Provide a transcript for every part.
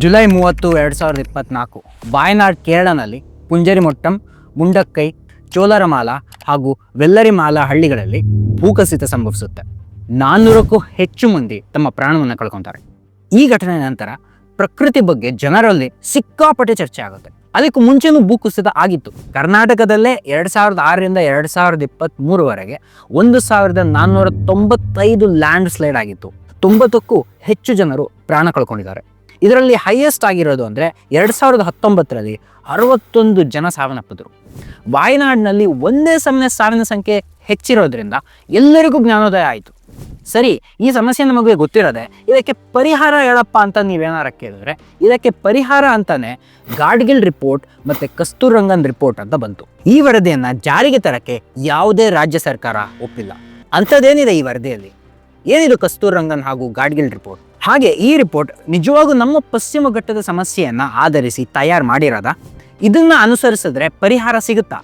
July ಮೂವತ್ತು, ಎರಡು ಸಾವಿರದ ಇಪ್ಪತ್ನಾಲ್ಕು ವಾಯನಾಡ್ ಕೇರಳನಲ್ಲಿ ಪುಂಜರಿಮೊಟ್ಟಂ, ಮುಂಡಕ್ಕೈ, ಚೋಲರಮಾಲ ಹಾಗೂ ವೆಲ್ಲರಿಮಾಲ ಹಳ್ಳಿಗಳಲ್ಲಿ ಭೂಕಸಿತ ಸಂಭವಿಸುತ್ತೆ. ನಾನ್ನೂರಕ್ಕೂ ಹೆಚ್ಚು ಮಂದಿ ತಮ್ಮ ಪ್ರಾಣವನ್ನು ಕಳ್ಕೊತಾರೆ. ಈ ಘಟನೆ ನಂತರ ಪ್ರಕೃತಿ ಬಗ್ಗೆ ಜನರಲ್ಲಿ ಸಿಕ್ಕಾಪಟ್ಟೆ ಚರ್ಚೆ ಆಗುತ್ತೆ. ಅದಕ್ಕೂ ಮುಂಚೆನೂ ಭೂಕುಸಿತ ಆಗಿತ್ತು. ಕರ್ನಾಟಕದಲ್ಲೇ ಎರಡು ಸಾವಿರದ ಆರರಿಂದ ಎರಡು ಸಾವಿರದ ಇಪ್ಪತ್ತ್ಮೂರವರೆಗೆ ಒಂದು ಸಾವಿರದ ನಾನ್ನೂರ ತೊಂಬತ್ತೈದು ಲ್ಯಾಂಡ್ ಸ್ಲೈಡ್ ಆಗಿತ್ತು. ತೊಂಬತ್ತಕ್ಕೂ ಹೆಚ್ಚು ಜನರು ಪ್ರಾಣ ಕಳ್ಕೊಂಡಿದ್ದಾರೆ. ಇದರಲ್ಲಿ ಹೈಯೆಸ್ಟ್ ಆಗಿರೋದು ಅಂದರೆ ಎರಡು ಸಾವಿರದ ಹತ್ತೊಂಬತ್ತರಲ್ಲಿ ಅರವತ್ತೊಂದು ಜನ ಸಾವನ್ನಪ್ಪಿದ್ರು. ವಾಯನಾಡಿನಲ್ಲಿ ಒಂದೇ ಸಮಯ ಸಾವಿನ ಸಂಖ್ಯೆ ಹೆಚ್ಚಿರೋದ್ರಿಂದ ಎಲ್ಲರಿಗೂ ಜ್ಞಾನೋದಯ ಆಯಿತು. ಸರಿ, ಈ ಸಮಸ್ಯೆ ನಮಗೆ ಗೊತ್ತಿರೋದೆ ಇದಕ್ಕೆ ಪರಿಹಾರ ಹೇಳಪ್ಪ ಅಂತ ನೀವೇನಾರ ಕೇಳಿದ್ರೆ ಇದಕ್ಕೆ ಪರಿಹಾರ ಅಂತಾನೆ ಗಾಡ್ಗಿಲ್ ರಿಪೋರ್ಟ್ ಮತ್ತೆ ಕಸ್ತೂರಂಗನ್ ರಿಪೋರ್ಟ್ ಅಂತ ಬಂತು. ಈ ವರದಿಯನ್ನ ಜಾರಿಗೆ ತರಕ್ಕೆ ಯಾವುದೇ ರಾಜ್ಯ ಸರ್ಕಾರ ಒಪ್ಪಿಲ್ಲ. ಅಂಥದ್ದೇನಿದೆ ಈ ವರದಿಯಲ್ಲಿ? ಏನಿದು ಕಸ್ತೂರ್ ರಂಗನ್ ಹಾಗೂ ಗಾಡ್ಗಿಲ್ ರಿಪೋರ್ಟ್? ಹಾಗೆ ಈ ರಿಪೋರ್ಟ್ ನಿಜವಾಗೂ ನಮ್ಮ ಪಶ್ಚಿಮ ಘಟ್ಟದ ಸಮಸ್ಯೆಯನ್ನು ಆಧರಿಸಿ ತಯಾರು ಮಾಡಿರೋದ? ಇದನ್ನು ಅನುಸರಿಸಿದ್ರೆ ಪರಿಹಾರ ಸಿಗುತ್ತಾ?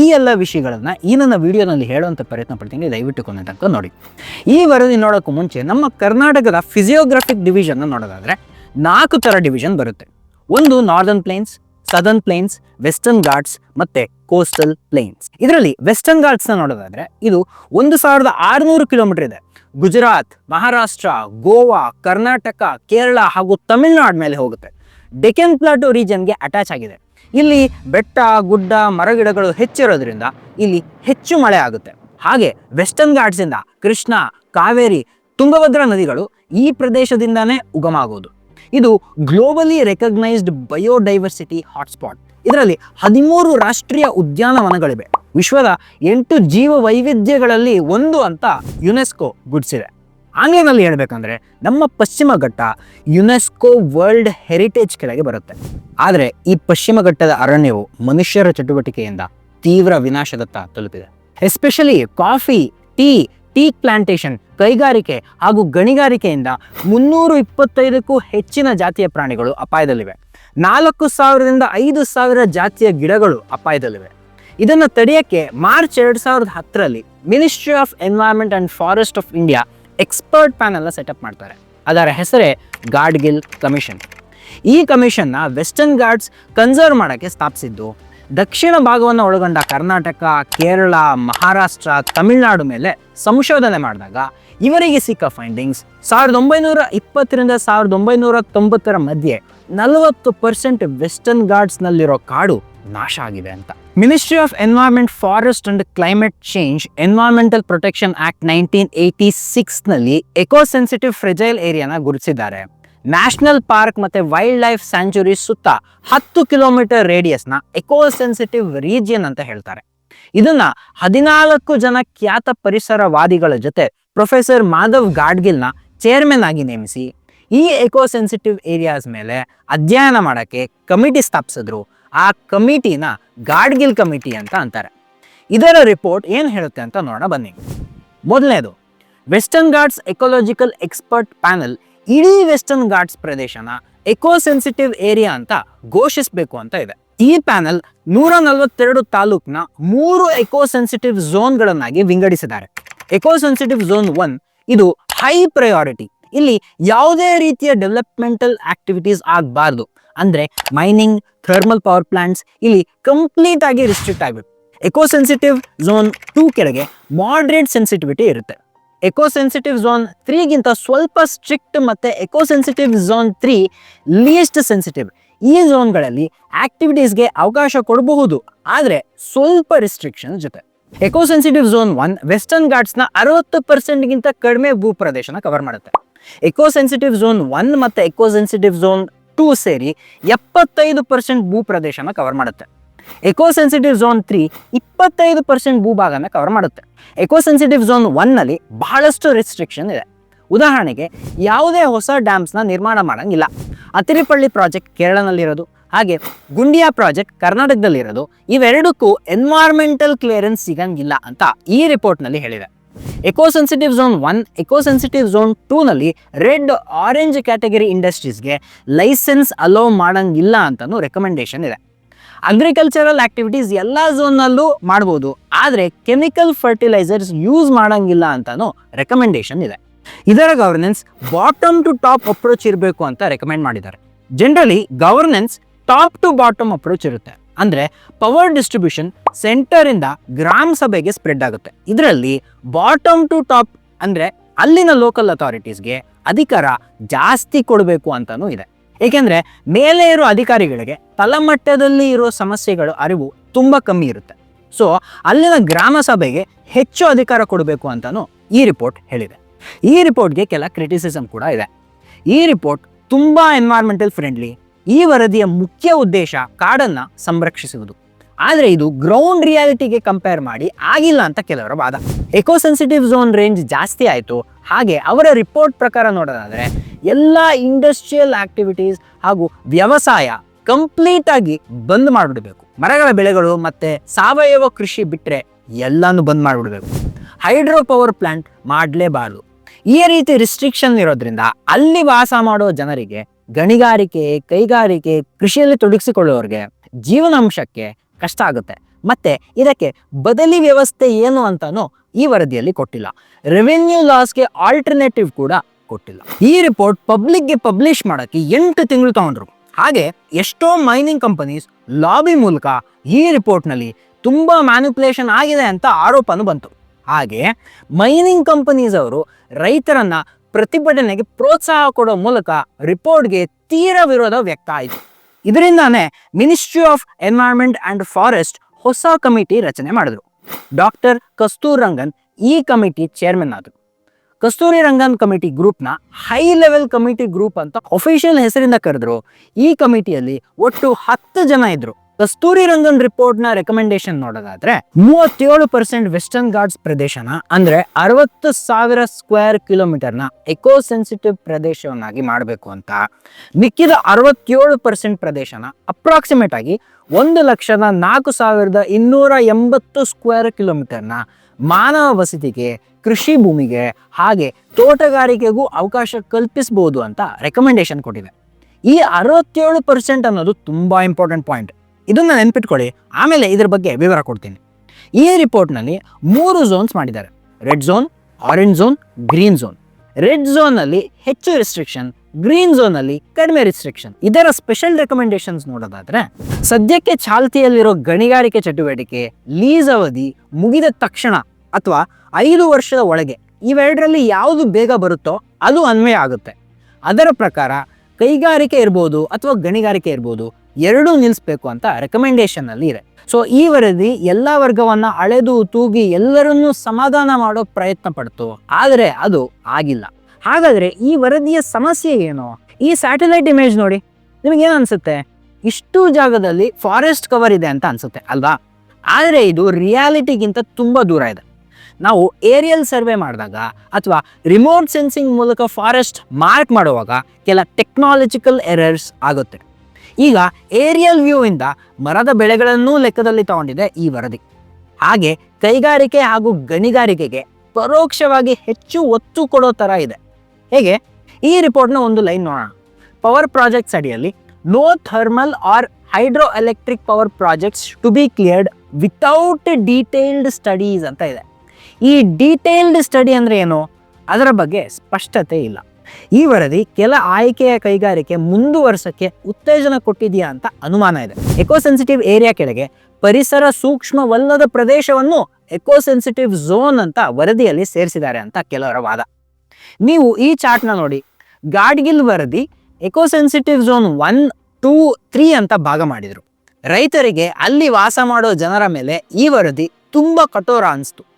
ಈ ಎಲ್ಲ ವಿಷಯಗಳನ್ನು ಈ ನನ್ನ ವಿಡಿಯೋನಲ್ಲಿ ಹೇಳುವಂಥ ಪ್ರಯತ್ನ ಪಡ್ತೀನಿ. ದಯವಿಟ್ಟು ಕೊನೆ ತನಕ ನೋಡಿ. ಈ ವರದಿ ನೋಡೋಕ್ಕೂ ಮುಂಚೆ ನಮ್ಮ ಕರ್ನಾಟಕದ ಫಿಸಿಯೋಗ್ರಫಿಕ್ ಡಿವಿಷನ್ನ ನೋಡೋದಾದರೆ ನಾಲ್ಕು ಥರ ಡಿವಿಷನ್ ಬರುತ್ತೆ. ಒಂದು northern plains southern plains western ghats ಮತ್ತು ಕೋಸ್ಟಲ್ ಪ್ಲೇನ್ಸ್ ಇದರಲ್ಲಿ ವೆಸ್ಟರ್ನ್ ಘಾಟ್ಸ್ನ ನೋಡೋದಾದರೆ ಇದು ಒಂದು ಸಾವಿರದ ಆರುನೂರು ಕಿಲೋಮೀಟರ್ ಇದೆ. ಗುಜರಾತ್, ಮಹಾರಾಷ್ಟ್ರ, ಗೋವಾ, ಕರ್ನಾಟಕ, ಕೇರಳ ಹಾಗೂ ತಮಿಳುನಾಡು ಮೇಲೆ ಹೋಗುತ್ತೆ. ಡೆಕೆನ್ ಪ್ಲಾಟೋ ರೀಜನ್ಗೆ ಅಟ್ಯಾಚ್ ಆಗಿದೆ. ಇಲ್ಲಿ ಬೆಟ್ಟ, ಗುಡ್ಡ, ಮರಗಿಡಗಳು ಹೆಚ್ಚಿರೋದ್ರಿಂದ ಇಲ್ಲಿ ಹೆಚ್ಚು ಮಳೆ ಆಗುತ್ತೆ. ಹಾಗೆ ವೆಸ್ಟರ್ನ್ ಘಾಟ್ಸಿಂದ ಕೃಷ್ಣ, ಕಾವೇರಿ, ತುಂಗಭದ್ರಾ ನದಿಗಳು ಈ ಪ್ರದೇಶದಿಂದಾನೇ ಉಗಮ ಆಗೋದು ಇದು ಗ್ಲೋಬಲಿ ರೆಕಗ್ನೈಸ್ಡ್ ಬಯೋಡೈವರ್ಸಿಟಿ ಹಾಟ್ಸ್ಪಾಟ್ ಇದರಲ್ಲಿ ಹದಿಮೂರು ರಾಷ್ಟ್ರೀಯ ಉದ್ಯಾನವನಗಳಿವೆ. ವಿಶ್ವದ ಎಂಟು ಜೀವ ವೈವಿಧ್ಯಗಳಲ್ಲಿ ಒಂದು ಅಂತ ಯುನೆಸ್ಕೋ ಗುಡಿಸಿದೆ. ಆಂಗ್ಲನಲ್ಲಿ ಹೇಳಬೇಕಂದ್ರೆ ನಮ್ಮ ಪಶ್ಚಿಮ ಘಟ್ಟ ಯುನೆಸ್ಕೋ ವರ್ಲ್ಡ್ ಹೆರಿಟೇಜ್ ಕೆಳಗೆ ಬರುತ್ತೆ. ಆದರೆ ಈ ಪಶ್ಚಿಮ ಘಟ್ಟದ ಅರಣ್ಯವು ಮನುಷ್ಯರ ಚಟುವಟಿಕೆಯಿಂದ ತೀವ್ರ ವಿನಾಶದತ್ತ ತಲುಪಿದೆ. Especially coffee, tea tea plantation ಕೈಗಾರಿಕೆ ಹಾಗೂ ಗಣಿಗಾರಿಕೆಯಿಂದ ಮುನ್ನೂರು ಇಪ್ಪತ್ತೈದಕ್ಕೂ ಹೆಚ್ಚಿನ ಜಾತಿಯ ಪ್ರಾಣಿಗಳು ಅಪಾಯದಲ್ಲಿವೆ. ನಾಲ್ಕು ಸಾವಿರದಿಂದ ಐದು ಸಾವಿರ ಜಾತಿಯ ಗಿಡಗಳು ಅಪಾಯದಲ್ಲಿವೆ. ಇದನ್ನು ತಡೆಯಕ್ಕೆ ಮಾರ್ಚ್ ಎರಡು ಸಾವಿರದ ಹತ್ತರಲ್ಲಿ ministry of environment and forest of India expert ಪ್ಯಾನೆಲ್ನ setup ಮಾಡ್ತಾರೆ. ಅದರ ಹೆಸರೇ ಗಾಡ್ಗಿಲ್ ಕಮಿಷನ್ ಈ ಕಮಿಷನ್ನ ವೆಸ್ಟರ್ನ್ ಗಾರ್ಡ್ಸ್ ಕನ್ಸರ್ವ್ ಮಾಡೋಕ್ಕೆ ಸ್ಥಾಪಿಸಿದ್ದು ದಕ್ಷಿಣ ಭಾಗವನ್ನು ಒಳಗೊಂಡ ಕರ್ನಾಟಕ, ಕೇರಳ, ಮಹಾರಾಷ್ಟ್ರ, ತಮಿಳುನಾಡು ಮೇಲೆ ಸಂಶೋಧನೆ ಮಾಡಿದಾಗ ಇವರಿಗೆ ಸಿಕ್ಕ ಫೈಂಡಿಂಗ್ಸ್ ಸಾವಿರದ ಒಂಬೈನೂರ ಇಪ್ಪತ್ತರಿಂದ ಸಾವಿರದ ಒಂಬೈನೂರ ತೊಂಬತ್ತರ ಮಧ್ಯೆ ನಲವತ್ತು ಪರ್ಸೆಂಟ್ ವೆಸ್ಟರ್ನ್ ಘಾಟ್ಸ್ನಲ್ಲಿರೋ ಕಾಡು ನಾಶ ಆಗಿದೆ ಅಂತ. Ministry of environment forest and climate change environmental protection act nineteen eighty ಸಿಕ್ಸ್ನಲ್ಲಿ eco sensitive fragile ಏರಿಯಾನ ಗುರುತಿಸಿದ್ದಾರೆ. ನ್ಯಾಷನಲ್ ಪಾರ್ಕ್ ಮತ್ತೆ ವೈಲ್ಡ್ ಲೈಫ್ ಸ್ಯಾಂಚುರಿ ಸುತ್ತ ಹತ್ತು ಕಿಲೋಮೀಟರ್ ರೇಡಿಯಸ್ನ ಎಕೋ ಸೆನ್ಸಿಟಿವ್ ರೀಜಿಯನ್ ಅಂತ ಹೇಳ್ತಾರೆ. ಇದನ್ನ ಹದಿನಾಲ್ಕು ಜನ ಖ್ಯಾತ ಪರಿಸರವಾದಿಗಳ ಜೊತೆ ಪ್ರೊಫೆಸರ್ ಮಾಧವ್ ಗಾಡ್ಗಿಲ್ನ ಚೇರ್ಮನ್ ಆಗಿ ನೇಮಿಸಿ ಈ ಎಕೋ ಸೆನ್ಸಿಟಿವ್ ಏರಿಯಾಸ್ ಮೇಲೆ ಅಧ್ಯಯನ ಮಾಡೋಕ್ಕೆ ಕಮಿಟಿ ಸ್ಥಾಪಿಸಿದ್ರು. ಆ ಕಮಿಟಿನ ಗಾಡ್ಗಿಲ್ ಕಮಿಟಿ ಅಂತ ಅಂತಾರೆ. ಇದರ ರಿಪೋರ್ಟ್ ಏನು ಹೇಳುತ್ತೆ ಅಂತ ನೋಡೋಣ ಬನ್ನಿ. ಮೊದಲನೇದು Western Ghats ecological expert panel ಇಡೀ ವೆಸ್ಟರ್ನ್ ಘಾಟ್ಸ್ ಪ್ರದೇಶನ ಎಕೋ ಸೆನ್ಸಿಟಿವ್ ಏರಿಯಾ ಅಂತ ಘೋಷಿಸಬೇಕು ಅಂತ ಇದೆ. ಈ ಪ್ಯಾನಲ್ ನೂರ ನಲವತ್ತೆರಡು ತಾಲೂಕ್ನ ಮೂರು ಎಕೋ ಸೆನ್ಸಿಟಿವ್ ಝೋನ್ಗಳನ್ನಾಗಿ ವಿಂಗಡಿಸಿದ್ದಾರೆ. ಎಕೋ ಸೆನ್ಸಿಟಿವ್ ಝೋನ್ ಒನ್ ಇದು ಹೈ ಪ್ರಯಾರಿಟಿ ಇಲ್ಲಿ ಯಾವುದೇ ರೀತಿಯ ಡೆವಲಪ್ಮೆಂಟಲ್ ಆಕ್ಟಿವಿಟೀಸ್ ಆಗಬಾರ್ದು. ಅಂದ್ರೆ ಮೈನಿಂಗ್ ಥರ್ಮಲ್ ಪವರ್ ಪ್ಲಾಂಟ್ಸ್ ಇಲ್ಲಿ ಕಂಪ್ಲೀಟ್ ಆಗಿ ರಿಸ್ಟ್ರಿಕ್ಟ್ ಆಗಬೇಕು. ಎಕೋ ಸೆನ್ಸಿಟಿವ್ ಝೋನ್ ಟೂ ಕೆಳಗೆ ಮಾಡ್ರೇಟ್ ಸೆನ್ಸಿಟಿವಿಟಿ ಇರುತ್ತೆ. ಎಕೋ ಸೆನ್ಸಿಟಿವ್ ಝೋನ್ ತ್ರೀಗಿಂತ ಸ್ವಲ್ಪ ಸ್ಟ್ರಿಕ್ಟ್ ಮತ್ತೆ eco sensitive zone three least sensitive ಈ ಝೋನ್ಗಳಲ್ಲಿ ಆಕ್ಟಿವಿಟೀಸ್ಗೆ ಅವಕಾಶ ಕೊಡಬಹುದು. ಆದರೆ ಸ್ವಲ್ಪ ರಿಸ್ಟ್ರಿಕ್ಷನ್ ಜೊತೆ. Eco sensitive zone one Western ಘಾಟ್ಸ್ನ ಅರವತ್ತು ಪರ್ಸೆಂಟ್ಗಿಂತ ಕಡಿಮೆ ಭೂಪ್ರದೇಶನ ಕವರ್ ಮಾಡುತ್ತೆ. ಎಕೋ ಸೆನ್ಸಿಟಿವ್ ಝೋನ್ ಒನ್ ಮತ್ತೆ ಎಕೋ ಸೆನ್ಸಿಟಿವ್ ಝೋನ್ ಟೂ ಸೇರಿ ಎಪ್ಪತ್ತೈದು ಪರ್ಸೆಂಟ್ ಭೂ ಪ್ರದೇಶನ ಕವರ್ ಮಾಡುತ್ತೆ. ಎಕೋ ಸೆನ್ಸಿಟಿವ್ ಝೋನ್ ತ್ರೀ ಇಪ್ಪತ್ತೈದು ಪರ್ಸೆಂಟ್ ಭೂಭಾಗನ ಕವರ್ ಮಾಡುತ್ತೆ. ಎಕೋ ಸೆನ್ಸಿಟಿವ್ ಝೋನ್ ಒನ್ನಲ್ಲಿ ಬಹಳಷ್ಟು ರೆಸ್ಟ್ರಿಕ್ಷನ್ ಇದೆ. ಉದಾಹರಣೆಗೆ ಯಾವುದೇ ಹೊಸ ಡ್ಯಾಮ್ಸ್ನ ನಿರ್ಮಾಣ ಮಾಡೋಂಗಿಲ್ಲ. ಅತಿರಿಪಳ್ಳಿ ಪ್ರಾಜೆಕ್ಟ್ ಕೇರಳನಲ್ಲಿರೋದು ಹಾಗೆ ಗುಂಡಿಯಾ ಪ್ರಾಜೆಕ್ಟ್ ಕರ್ನಾಟಕದಲ್ಲಿರೋದು, ಇವೆರಡಕ್ಕೂ ಎನ್ವೈರ್ಮೆಂಟಲ್ ಕ್ಲಿಯರೆನ್ಸ್ ಸಿಗಂಗಿಲ್ಲ ಅಂತ ಈ ರಿಪೋರ್ಟ್ನಲ್ಲಿ ಹೇಳಿದೆ. Eco sensitive zone one eco sensitive zone ಟೂನಲ್ಲಿ red orange category ಇಂಡಸ್ಟ್ರೀಸ್ಗೆ ಲೈಸೆನ್ಸ್ ಅಲೋ ಮಾಡಂಗಿಲ್ಲ ಅಂತಲೂ ರೆಕಮೆಂಡೇಶನ್ ಇದೆ. ಅಗ್ರಿಕಲ್ಚರಲ್ ಆಕ್ಟಿವಿಟೀಸ್ ಎಲ್ಲ ಝೋನ್ನಲ್ಲೂ ಮಾಡ್ಬೋದು, ಆದರೆ ಕೆಮಿಕಲ್ ಫರ್ಟಿಲೈಸರ್ಸ್ ಯೂಸ್ ಮಾಡಂಗಿಲ್ಲ ಅಂತಲೂ ರೆಕಮೆಂಡೇಶನ್ ಇದೆ. ಇದರ governance bottom to top approach ಇರಬೇಕು ಅಂತ ರೆಕಮೆಂಡ್ ಮಾಡಿದ್ದಾರೆ. Generally governance top to bottom approach ಇರುತ್ತೆ. ಅಂದ್ರೆ ಪವರ್ ಡಿಸ್ಟ್ರಿಬ್ಯೂಷನ್ ಸೆಂಟರ್ ಇಂದ ಗ್ರಾಮ ಸಭೆಗೆ ಸ್ಪ್ರೆಡ್ ಆಗುತ್ತೆ. ಇದರಲ್ಲಿ ಬಾಟಮ್ ಟು ಟಾಪ್ ಅಂದ್ರೆ ಅಲ್ಲಿನ ಲೋಕಲ್ ಅಥಾರಿಟೀಸ್ಗೆ ಅಧಿಕಾರ ಜಾಸ್ತಿ ಕೊಡಬೇಕು ಅಂತಲೂ ಇದೆ. ಏಕೆಂದರೆ ಮೇಲೆ ಇರೋ ಅಧಿಕಾರಿಗಳಿಗೆ ತಳಮಟ್ಟದಲ್ಲಿ ಇರೋ ಸಮಸ್ಯೆಗಳು ಅರಿವು ತುಂಬಾ ಕಮ್ಮಿ ಇರುತ್ತೆ. ಸೊ ಅಲ್ಲಿನ ಗ್ರಾಮ ಸಭೆಗೆ ಹೆಚ್ಚು ಅಧಿಕಾರ ಕೊಡಬೇಕು ಅಂತಲೂ ಈ ರಿಪೋರ್ಟ್ ಹೇಳಿದೆ. ಈ ರಿಪೋರ್ಟ್ಗೆ ಕೆಲ ಕ್ರಿಟಿಸಿಸಮ್ ಕೂಡ ಇದೆ. ಈ ರಿಪೋರ್ಟ್ ತುಂಬಾ ಎನ್ವೈರ್ಮೆಂಟಲ್ ಫ್ರೆಂಡ್ಲಿ ಈ ವರದಿಯ ಮುಖ್ಯ ಉದ್ದೇಶ ಕಾಡನ್ನ ಸಂರಕ್ಷಿಸುವುದು. ಆದರೆ ಇದು ಗ್ರೌಂಡ್ ರಿಯಾಲಿಟಿಗೆ ಕಂಪೇರ್ ಮಾಡಿ ಆಗಿಲ್ಲ ಅಂತ ಕೆಲವರ ವಾದ. ಎಕೋಸೆನ್ಸಿಟಿವ್ ಝೋನ್ ರೇಂಜ್ ಜಾಸ್ತಿ ಆಯಿತು. ಹಾಗೆ ಅವರ ರಿಪೋರ್ಟ್ ಪ್ರಕಾರ ನೋಡೋದಾದರೆ, ಎಲ್ಲ ಇಂಡಸ್ಟ್ರಿಯಲ್ ಆಕ್ಟಿವಿಟೀಸ್ ಹಾಗೂ ವ್ಯವಸಾಯ ಕಂಪ್ಲೀಟ್ ಆಗಿ ಬಂದ್ ಮಾಡಿಬಿಡಬೇಕು. ಮರಗಳ ಬೆಳೆಗಳು ಮತ್ತೆ ಸಾವಯವ ಕೃಷಿ ಬಿಟ್ಟರೆ ಎಲ್ಲಾನು ಬಂದ್ ಮಾಡಿಬಿಡಬೇಕು. ಹೈಡ್ರೋ ಪವರ್ ಪ್ಲಾಂಟ್ ಮಾಡಲೇಬಾರದು. ಈ ರೀತಿ ರಿಸ್ಟ್ರಿಕ್ಷನ್ ಇರೋದ್ರಿಂದ ಅಲ್ಲಿ ವಾಸ ಮಾಡೋ ಜನರಿಗೆ ಗಣಿಗಾರಿಕೆ, ಕೈಗಾರಿಕೆ, ಕೃಷಿಯಲ್ಲಿ ತೊಡಗಿಸಿಕೊಳ್ಳುವವರಿಗೆ ಜೀವನಾಂಶಕ್ಕೆ ಕಷ್ಟ ಆಗುತ್ತೆ. ಮತ್ತೆ ಇದಕ್ಕೆ ಬದಲಿ ವ್ಯವಸ್ಥೆ ಏನು ಅಂತಾನೂ ಈ ವರದಿಯಲ್ಲಿ ಕೊಟ್ಟಿಲ್ಲ. ರೆವೆನ್ಯೂ ಲಾಸ್ಗೆ ಆಲ್ಟರ್ನೇಟಿವ್ ಕೂಡ ಕೊಟ್ಟಿಲ್ಲ. ಈ ರಿಪೋರ್ಟ್ ಪಬ್ಲಿಕ್ಗೆ ಪಬ್ಲಿಷ್ ಮಾಡೋಕ್ಕೆ ಎಂಟು ತಿಂಗಳು ತಗೊಂಡ್ರು. ಹಾಗೆ ಎಷ್ಟೋ ಮೈನಿಂಗ್ ಕಂಪನೀಸ್ ಲಾಬಿ ಮೂಲಕ ಈ ರಿಪೋರ್ಟ್ನಲ್ಲಿ ತುಂಬ ಮ್ಯಾನಿಪುಲೇಷನ್ ಆಗಿದೆ ಅಂತ ಆರೋಪನೂ ಬಂತು. ಹಾಗೆ ಮೈನಿಂಗ್ ಕಂಪನೀಸ್ ಅವರು ರೈತರನ್ನ ಪ್ರತಿಭಟನೆಗೆ ಪ್ರೋತ್ಸಾಹ ಕೊಡೋ ಮೂಲಕ ರಿಪೋರ್ಟ್ಗೆ ತೀರ ವಿರೋಧ ವ್ಯಕ್ತ ಆಯಿತು. ಇದರಿಂದಾನೇ ministry of environment and forest ಹೊಸ ಕಮಿಟಿ ರಚನೆ ಮಾಡಿದ್ರು. ಡಾಕ್ಟರ್ ಕಸ್ತೂರ್ ರಂಗನ್ ಈ ಕಮಿಟಿ ಚೇರ್ಮನ್ ಆದರು. ಕಸ್ತೂರಿ ರಂಗನ್ ಕಮಿಟಿ ಗ್ರೂಪ್ನ ಹೈ ಲೆವೆಲ್ ಕಮಿಟಿ ಗ್ರೂಪ್ ಅಂತ ಅಫಿಷಿಯಲ್ ಹೆಸರಿಂದ ಕರೆದ್ರು. ಈ ಕಮಿಟಿಯಲ್ಲಿ ಒಟ್ಟು ಹತ್ತು ಜನ ಇದ್ರು. ಕಸ್ತೂರಿ ರಂಗನ್ ರಿಪೋರ್ಟ್ನ ರೆಕಮೆಂಡೇಶನ್ ನೋಡೋದಾದ್ರೆ ಮೂವತ್ತೇಳು ಪರ್ಸೆಂಟ್ ವೆಸ್ಟರ್ನ್ ಘಾಟ್ಸ್ ಪ್ರದೇಶನ ಅಂದ್ರೆ ಅರವತ್ತು ಸಾವಿರ ಸ್ಕ್ವೇರ್ ಕಿಲೋಮೀಟರ್ನ ಎಕೋ ಸೆನ್ಸಿಟಿವ್ ಪ್ರದೇಶವನ್ನಾಗಿ ಮಾಡಬೇಕು ಅಂತ. ಮಿಕ್ಕಿದ ಅರವತ್ತೇಳು ಪರ್ಸೆಂಟ್ ಪ್ರದೇಶನ ಅಪ್ರಾಕ್ಸಿಮೇಟ್ ಆಗಿ ಒಂದು ಲಕ್ಷದ ನಾಲ್ಕು ಸಾವಿರದ ಇನ್ನೂರ ಎಂಬತ್ತು ಸ್ಕ್ವೇರ್ ಕಿಲೋಮೀಟರ್ನ ಮಾನವ ವಸತಿಗೆ, ಕೃಷಿ ಭೂಮಿಗೆ ಹಾಗೆ ತೋಟಗಾರಿಕೆಗೂ ಅವಕಾಶ ಕಲ್ಪಿಸಬಹುದು ಅಂತ ರೆಕಮೆಂಡೇಶನ್ ಕೊಟ್ಟಿದೆ. ಈ ಅರವತ್ತೇಳು ಪರ್ಸೆಂಟ್ ಅನ್ನೋದು ತುಂಬಾ ಇಂಪಾರ್ಟೆಂಟ್ ಪಾಯಿಂಟ್ ಇದನ್ನ ನೆನ್ಪಿಟ್ಕೊಳ್ಳಿ. ಆಮೇಲೆ ಇದ್ರ ಬಗ್ಗೆ ವಿವರ ಕೊಡ್ತೀನಿ. ಈ ರಿಪೋರ್ಟ್ನಲ್ಲಿ ಮೂರು ಝೋನ್ಸ್ ಮಾಡಿದ್ದಾರೆ. Red zone orange zone green zone red ಝೋನ್ನಲ್ಲಿ ಹೆಚ್ಚು ರಿಸ್ಟ್ರಿಕ್ಷನ್ ಗ್ರೀನ್ ಝೋನಲ್ಲಿ ಕಡಿಮೆ ರಿಸ್ಟ್ರಿಕ್ಷನ್ ಇದರ ಸ್ಪೆಷಲ್ ರೆಕಮೆಂಡೇಶನ್ಸ್ ನೋಡೋದಾದ್ರೆ, ಸದ್ಯಕ್ಕೆ ಚಾಲ್ತಿಯಲ್ಲಿರೋ ಗಣಿಗಾರಿಕೆ ಚಟುವಟಿಕೆ ಲೀಸ್ ಅವಧಿ ಮುಗಿದ ತಕ್ಷಣ ಅಥವಾ ಐದು ವರ್ಷದ ಒಳಗೆ ಇವೆರಡರಲ್ಲಿ ಯಾವುದು ಬೇಗ ಬರುತ್ತೋ ಅದು ಅನ್ವಯ ಆಗುತ್ತೆ. ಅದರ ಪ್ರಕಾರ ಕೈಗಾರಿಕೆ ಇರ್ಬೋದು ಅಥವಾ ಗಣಿಗಾರಿಕೆ ಇರ್ಬೋದು ಎರಡೂ ನಿಲ್ಲಿಸ್ಬೇಕು ಅಂತ ರೆಕಮೆಂಡೇಶನ್ ಅಲ್ಲಿ ಇದೆ. ಸೊ ಈ ವರದಿ ಎಲ್ಲ ವರ್ಗವನ್ನ ಅಳೆದು ತೂಗಿ ಎಲ್ಲರನ್ನೂ ಸಮಾಧಾನ ಮಾಡೋ ಪ್ರಯತ್ನ ಪಡ್ತು. ಆದರೆ ಅದು ಆಗಿಲ್ಲ. ಹಾಗಾದ್ರೆ ಈ ವರದಿಯ ಸಮಸ್ಯೆ ಏನು? ಈ ಸ್ಯಾಟಲೈಟ್ ಇಮೇಜ್ ನೋಡಿ ನಿಮಗೇನು ಅನ್ಸುತ್ತೆ? ಇಷ್ಟು ಜಾಗದಲ್ಲಿ ಫಾರೆಸ್ಟ್ ಕವರ್ ಇದೆ ಅಂತ ಅನ್ಸುತ್ತೆ, ಅಲ್ವಾ? ಆದರೆ ಇದು ರಿಯಾಲಿಟಿಗಿಂತ ತುಂಬ ದೂರ ಇದೆ. ನಾವು ಏರಿಯಲ್ ಸರ್ವೆ ಮಾಡಿದಾಗ ಅಥವಾ ರಿಮೋಟ್ ಸೆನ್ಸಿಂಗ್ ಮೂಲಕ ಫಾರೆಸ್ಟ್ ಮಾರ್ಕ್ ಮಾಡುವಾಗ ಕೆಲ ಟೆಕ್ನಾಲಜಿಕಲ್ ಎರರ್ಸ್ ಆಗುತ್ತೆ. ಈಗ ಏರಿಯಲ್ ವ್ಯೂ ಇಂದ ಮರದ ಬೆಳೆಗಳನ್ನೂ ಲೆಕ್ಕದಲ್ಲಿ ತಗೊಂಡಿದೆ ಈ ವರದಿ. ಹಾಗೆ ಕೈಗಾರಿಕೆ ಹಾಗೂ ಗಣಿಗಾರಿಕೆಗೆ ಪರೋಕ್ಷವಾಗಿ ಹೆಚ್ಚು ಒತ್ತು ಕೊಡೋ ಥರ ಇದೆ. ಹೇಗೆ? ಈ ರಿಪೋರ್ಟ್ನ ಒಂದು ಲೈನ್ ನೋಡೋಣ. ಪವರ್ ಪ್ರಾಜೆಕ್ಟ್ಸ್ ಅಡಿಯಲ್ಲಿ no thermal or hydro electric power projects to be cleared without detailed studies ಅಂತ ಇದೆ. ಈ ಡೀಟೇಲ್ಡ್ ಸ್ಟಡಿ ಅಂದರೆ ಏನು? ಅದರ ಬಗ್ಗೆ ಸ್ಪಷ್ಟತೆ ಇಲ್ಲ. ಈ ವರದಿ ಕೆಲ ಆಯ್ಕೆಯ ಕೈಗಾರಿಕೆ ಮುಂದುವರ್ಸಕ್ಕೆ ಉತ್ತೇಜನ ಕೊಟ್ಟಿದೆಯಾ ಅಂತ ಅನುಮಾನ ಇದೆ. ಎಕೋಸೆನ್ಸಿಟಿವ್ ಏರಿಯಾ ಕೆಳಗೆ ಪರಿಸರ ಸೂಕ್ಷ್ಮವಲ್ಲದ ಪ್ರದೇಶವನ್ನು ಎಕೋಸೆನ್ಸಿಟಿವ್ ಝೋನ್ ಅಂತ ವರದಿಯಲ್ಲಿ ಸೇರಿಸಿದ್ದಾರೆ ಅಂತ ಕೆಲವರ ವಾದ. ನೀವು ಈ ಚಾರ್ಟ್ನ ನೋಡಿ. ಗಾಡ್ಗಿಲ್ ವರದಿ eco sensitive zone one two three ಅಂತ ಭಾಗ ಮಾಡಿದರು. ರೈತರಿಗೆ ಅಲ್ಲಿ ವಾಸ ಮಾಡೋ ಜನರ ಮೇಲೆ ಈ ವರದಿ ತುಂಬ ಕಠೋರ ಅನಿಸ್ತು.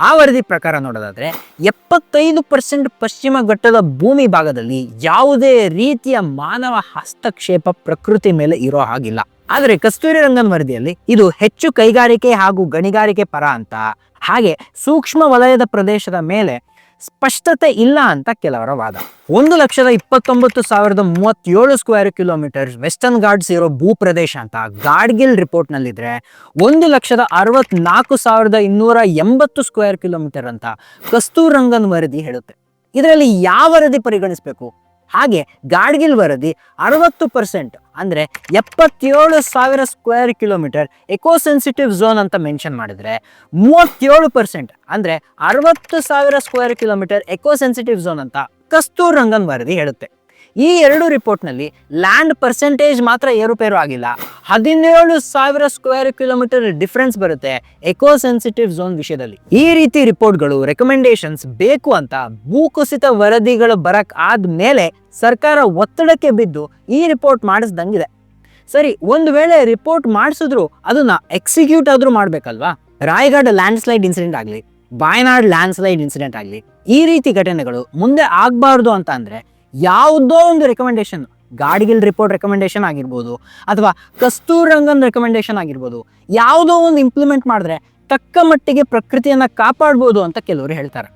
ಆ ವರದಿ ಪ್ರಕಾರ ನೋಡೋದಾದ್ರೆ ಎಪ್ಪತ್ತೈದು ಪರ್ಸೆಂಟ್ ಪಶ್ಚಿಮ ಘಟ್ಟದ ಭೂಮಿ ಭಾಗದಲ್ಲಿ ಯಾವುದೇ ರೀತಿಯ ಮಾನವ ಹಸ್ತಕ್ಷೇಪ ಪ್ರಕೃತಿ ಮೇಲೆ ಇರೋ ಹಾಗಿಲ್ಲ. ಆದರೆ ಕಸ್ತೂರಿ ರಂಗನ್ ವರದಿಯಲ್ಲಿ ಇದು ಹೆಚ್ಚು ಕೈಗಾರಿಕೆ ಹಾಗೂ ಗಣಿಗಾರಿಕೆ ಪರ ಅಂತ. ಹಾಗೆ ಸೂಕ್ಷ್ಮ ವಲಯದ ಪ್ರದೇಶದ ಮೇಲೆ ಸ್ಪಷ್ಟತೆ ಇಲ್ಲ ಅಂತ ಕೆಲವರ ವಾದ. ಒಂದು ಲಕ್ಷದ ಇಪ್ಪತ್ತೊಂಬತ್ತು ಸಾವಿರದ ಮೂವತ್ತೇಳು ಸ್ಕ್ವೇರ್ ಕಿಲೋಮೀಟರ್ ವೆಸ್ಟರ್ನ್ ಘಾಟ್ಸ್ ಇರೋ ಭೂ ಪ್ರದೇಶ ಅಂತ ಗಾಡ್ಗಿಲ್ ರಿಪೋರ್ಟ್ನಲ್ಲಿದ್ದರೆ ಒಂದು ಲಕ್ಷದ ಅರವತ್ನಾಲ್ಕು ಸಾವಿರದ ಇನ್ನೂರ ಎಂಬತ್ತು ಸ್ಕ್ವೇರ್ ಕಿಲೋಮೀಟರ್ ಅಂತ ಕಸ್ತೂರಂಗನ್ ವರದಿ ಹೇಳುತ್ತೆ. ಇದರಲ್ಲಿ ಯಾವ ವರದಿ ಪರಿಗಣಿಸಬೇಕು? ಹಾಗೆ ಗಾಡ್ಗಿಲ್ ವರದಿ ಅರವತ್ತು ಪರ್ಸೆಂಟ್ ಅಂದರೆ ಎಪ್ಪತ್ತೇಳು ಸಾವಿರ square kilometre eco sensitive zone ಅಂತ ಮೆನ್ಷನ್ ಮಾಡಿದರೆ ಮೂವತ್ತೇಳು ಪರ್ಸೆಂಟ್ ಅಂದರೆ ಅರವತ್ತು ಸಾವಿರ ಸ್ಕ್ವೇರ್ ಕಿಲೋಮೀಟರ್ ಎಕೋಸೆನ್ಸಿಟಿವ್ ಝೋನ್ ಅಂತ ಕಸ್ತೂರ್ ರಂಗನ್ ವರದಿ ಹೇಳುತ್ತೆ. ಈ ಎರಡು ರಿಪೋರ್ಟ್ನಲ್ಲಿ ಲ್ಯಾಂಡ್ ಪರ್ಸೆಂಟೇಜ್ ಮಾತ್ರ ಏರುಪೇರು ಆಗಿಲ್ಲ. ಹದಿನೇಳು ಸಾವಿರ ಸ್ಕ್ವೇರ್ ಕಿಲೋಮೀಟರ್ ಡಿಫ್ರೆನ್ಸ್ ಬರುತ್ತೆ ಎಕೋ ಸೆನ್ಸಿಟಿವ್ ಝೋನ್ ವಿಷಯದಲ್ಲಿ. ಈ ರೀತಿ ರಿಪೋರ್ಟ್ಗಳು ರೆಕಮೆಂಡೇಶನ್ಸ್ ಬೇಕು ಅಂತ ಭೂಕುಸಿತ ವರದಿಗಳು ಬರಕ್ ಆದ್ಮೇಲೆ ಸರ್ಕಾರ ಒತ್ತಡಕ್ಕೆ ಬಿದ್ದು ಈ ರಿಪೋರ್ಟ್ ಮಾಡಿಸ್ದಂಗಿದೆ. ಸರಿ, ಒಂದು ವೇಳೆ ರಿಪೋರ್ಟ್ ಮಾಡಿಸಿದ್ರು ಅದನ್ನ ಎಕ್ಸಿಕ್ಯೂಟ್ ಆದ್ರೂ ಮಾಡ್ಬೇಕಲ್ವಾ? ರಾಯಗಢ ಲ್ಯಾಂಡ್ ಸ್ಲೈಡ್ ಇನ್ಸಿಡೆಂಟ್ ಆಗಲಿ ಬಾಯ್ನಾಡ್ ಲ್ಯಾಂಡ್ ಸ್ಲೈಡ್ ಇನ್ಸಿಡೆಂಟ್ ಆಗಲಿ, ಈ ರೀತಿ ಘಟನೆಗಳು ಮುಂದೆ ಆಗಬಾರ್ದು ಅಂತ ಅಂದರೆ ಯಾವುದೋ ಒಂದು ರೆಕಮೆಂಡೇಶನ್ ಗಾಡ್ಗಿಲ್ ರಿಪೋರ್ಟ್ ರೆಕಮೆಂಡೇಶನ್ ಆಗಿರ್ಬೋದು, ಅಥವಾ ಕಸ್ತೂರಂಗನ್ ರೆಕಮೆಂಡೇಶನ್ ಆಗಿರ್ಬೋದು, ಯಾವುದೋ ಒಂದು ಇಂಪ್ಲಿಮೆಂಟ್ ಮಾಡಿದ್ರೆ ತಕ್ಕ ಮಟ್ಟಿಗೆ ಪ್ರಕೃತಿಯನ್ನು ಕಾಪಾಡ್ಬೋದು ಅಂತ ಕೆಲವರು ಹೇಳ್ತಾರೆ.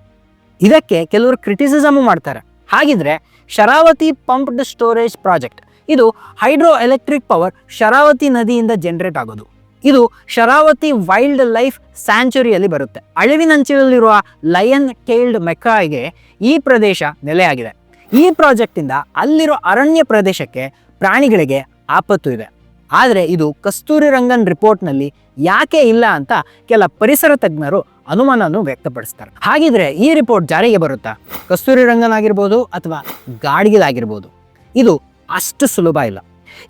ಇದಕ್ಕೆ ಕೆಲವರು ಕ್ರಿಟಿಸಿಸಮು ಮಾಡ್ತಾರೆ. ಹಾಗಿದ್ರೆ ಶರಾವತಿ ಪಂಪ್ಡ್ ಸ್ಟೋರೇಜ್ ಪ್ರಾಜೆಕ್ಟ್ ಇದು ಹೈಡ್ರೋ ಎಲೆಕ್ಟ್ರಿಕ್ ಪವರ್ ಶರಾವತಿ ನದಿಯಿಂದ ಜನರೇಟ್ ಆಗೋದು. ಇದು ಶರಾವತಿ ವೈಲ್ಡ್ ಲೈಫ್ ಸ್ಯಾಂಚುರಿಯಲ್ಲಿ ಬರುತ್ತೆ. ಅಳಿವಿನಂಚಿನಲ್ಲಿರುವ ಲಯನ್ ಟೇಲ್ಡ್ ಮೆಕಾಯ್ಗೆ ಈ ಪ್ರದೇಶ ನೆಲೆಯಾಗಿದೆ. ಈ ಪ್ರಾಜೆಕ್ಟಿಂದ ಅಲ್ಲಿರೋ ಅರಣ್ಯ ಪ್ರದೇಶಕ್ಕೆ ಪ್ರಾಣಿಗಳಿಗೆ ಆಪತ್ತು ಇದೆ. ಆದರೆ ಇದು ಕಸ್ತೂರಿ ರಂಗನ್ ರಿಪೋರ್ಟ್ನಲ್ಲಿ ಯಾಕೆ ಇಲ್ಲ ಅಂತ ಕೆಲ ಪರಿಸರ ತಜ್ಞರು ಅನುಮಾನವನ್ನು ವ್ಯಕ್ತಪಡಿಸ್ತಾರೆ. ಹಾಗಿದ್ರೆ ಈ ರಿಪೋರ್ಟ್ ಜಾರಿಗೆ ಬರುತ್ತಾ? ಕಸ್ತೂರಿ ರಂಗನ್ ಆಗಿರ್ಬೋದು ಅಥವಾ ಗಾಡ್ಗಿಲ್ ಆಗಿರ್ಬೋದು? ಇದು ಅಷ್ಟು ಸುಲಭ ಇಲ್ಲ.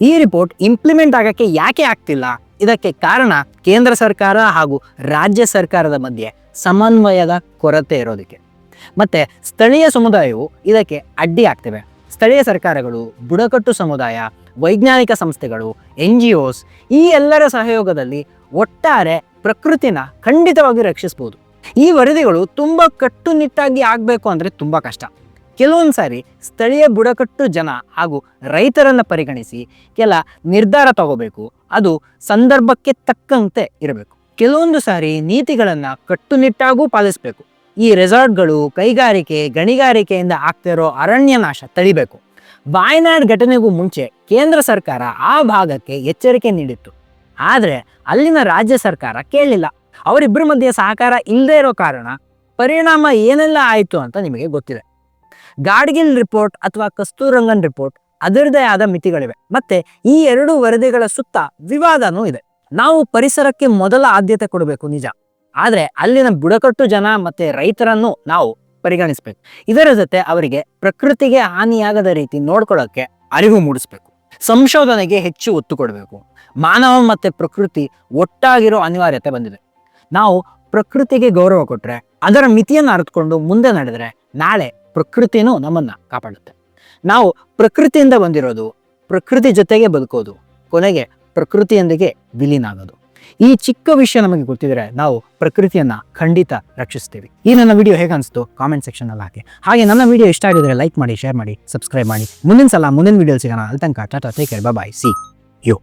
ಈ ರಿಪೋರ್ಟ್ ಇಂಪ್ಲಿಮೆಂಟ್ ಆಗಕ್ಕೆ ಯಾಕೆ ಆಗ್ತಿಲ್ಲ? ಇದಕ್ಕೆ ಕಾರಣ ಕೇಂದ್ರ ಸರ್ಕಾರ ಹಾಗೂ ರಾಜ್ಯ ಸರ್ಕಾರದ ಮಧ್ಯೆ ಸಮನ್ವಯದ ಕೊರತೆ ಇರೋದಕ್ಕೆ. ಮತ್ತೆ ಸ್ಥಳೀಯ ಸಮುದಾಯವು ಇದಕ್ಕೆ ಅಡ್ಡಿ ಆಗ್ತವೆ. ಸ್ಥಳೀಯ ಸರ್ಕಾರಗಳು, ಬುಡಕಟ್ಟು ಸಮುದಾಯ, ವೈಜ್ಞಾನಿಕ ಸಂಸ್ಥೆಗಳು ಎನ್ ಜಿ ಒಸ್ ಈ ಎಲ್ಲರ ಸಹಯೋಗದಲ್ಲಿ ಒಟ್ಟಾರೆ ಪ್ರಕೃತಿನ ಖಂಡಿತವಾಗಿ ರಕ್ಷಿಸ್ಬೋದು. ಈ ವರದಿಗಳು ತುಂಬ ಕಟ್ಟುನಿಟ್ಟಾಗಿ ಆಗಬೇಕು ಅಂದರೆ ತುಂಬ ಕಷ್ಟ. ಕೆಲವೊಂದು ಸಾರಿ ಸ್ಥಳೀಯ ಬುಡಕಟ್ಟು ಜನ ಹಾಗೂ ರೈತರನ್ನು ಪರಿಗಣಿಸಿ ಕೆಲ ನಿರ್ಧಾರ ತಗೋಬೇಕು. ಅದು ಸಂದರ್ಭಕ್ಕೆ ತಕ್ಕಂತೆ ಇರಬೇಕು. ಕೆಲವೊಂದು ಸಾರಿ ನೀತಿಗಳನ್ನು ಕಟ್ಟುನಿಟ್ಟಾಗೂ ಪಾಲಿಸಬೇಕು. ಈ ರೆಸಾರ್ಟ್ಗಳು ಕೈಗಾರಿಕೆ, ಗಣಿಗಾರಿಕೆಯಿಂದ ಆಗ್ತಿರೋ ಅರಣ್ಯ ನಾಶ ತಡಿಬೇಕು. ವಾಯನಾಡ್ ಘಟನೆಗೂ ಮುಂಚೆ ಕೇಂದ್ರ ಸರ್ಕಾರ ಆ ಭಾಗಕ್ಕೆ ಎಚ್ಚರಿಕೆ ನೀಡಿತ್ತು. ಆದರೆ ಅಲ್ಲಿನ ರಾಜ್ಯ ಸರ್ಕಾರ ಕೇಳಲಿಲ್ಲ ಅವರಿಬ್ಬರ ಮಧ್ಯೆ ಸಹಕಾರ ಇಲ್ಲದೇ ಇರೋ ಕಾರಣ ಪರಿಣಾಮ ಏನೆಲ್ಲ ಆಯಿತು ಅಂತ ನಿಮಗೆ ಗೊತ್ತಿದೆ. ಗಾಡ್ಗಿಲ್ ರಿಪೋರ್ಟ್ ಅಥವಾ ಕಸ್ತೂರಂಗನ್ ರಿಪೋರ್ಟ್ ಅದರದೇ ಆದ ಮಿತಿಗಳಿವೆ. ಮತ್ತೆ ಈ ಎರಡು ವರದಿಗಳ ಸುತ್ತ ವಿವಾದನೂ ಇದೆ. ನಾವು ಪರಿಸರಕ್ಕೆ ಮೊದಲ ಆದ್ಯತೆ ಕೊಡಬೇಕು ನಿಜ. ಆದರೆ ಅಲ್ಲಿನ ಬುಡಕಟ್ಟು ಜನ ಮತ್ತೆ ರೈತರನ್ನು ನಾವು ಪರಿಗಣಿಸಬೇಕು. ಇದರ ಜೊತೆ ಅವರಿಗೆ ಪ್ರಕೃತಿಗೆ ಹಾನಿಯಾಗದ ರೀತಿ ನೋಡ್ಕೊಳ್ಳೋಕ್ಕೆ ಅರಿವು ಮೂಡಿಸ್ಬೇಕು. ಸಂಶೋಧನೆಗೆ ಹೆಚ್ಚು ಒತ್ತು ಕೊಡಬೇಕು. ಮಾನವ ಮತ್ತೆ ಪ್ರಕೃತಿ ಒಟ್ಟಾಗಿರೋ ಅನಿವಾರ್ಯತೆ ಬಂದಿದೆ. ನಾವು ಪ್ರಕೃತಿಗೆ ಗೌರವ ಕೊಟ್ಟರೆ ಅದರ ಮಿತಿಯನ್ನು ಅರಿತುಕೊಂಡು ಮುಂದೆ ನಡೆದರೆ ನಾಳೆ ಪ್ರಕೃತಿನೂ ನಮ್ಮನ್ನ ಕಾಪಾಡುತ್ತೆ. ನಾವು ಪ್ರಕೃತಿಯಿಂದ ಬಂದಿರೋದು ಪ್ರಕೃತಿ ಜೊತೆಗೆ ಬದುಕೋದು, ಕೊನೆಗೆ ಪ್ರಕೃತಿಯೊಂದಿಗೆ ವಿಲೀನ ಆಗೋದು. ಈ ಚಿಕ್ಕ ವಿಷಯ ನಮಗೆ ಗೊತ್ತಿದ್ರೆ ನಾವು ಪ್ರಕೃತಿಯನ್ನ ಖಂಡಿತ ರಕ್ಷಿಸ್ತೇವೆ ಈ ನನ್ನ ವಿಡಿಯೋ ಹೇಗೆ ಅನಿಸ್ತು ಕಾಮೆಂಟ್ ಸೆಕ್ಷನ್ ಅಲ್ಲಿ ಹಾಕಿ. ಹಾಗೆ ನನ್ನ ವಿಡಿಯೋ ಇಷ್ಟ ಆಗಿದ್ರೆ ಲೈಕ್ ಮಾಡಿ ಶೇರ್ ಮಾಡಿ ಸಬ್ಸ್ಕ್ರೈಬ್ ಮಾಡಿ. ಮುಂದಿನ ಸಲ ಮುಂದಿನ ವಿಡಿಯೋ ಸಿಗೋಣ. ಅಲ್ಲಿ ತನಕ tata take care bye see you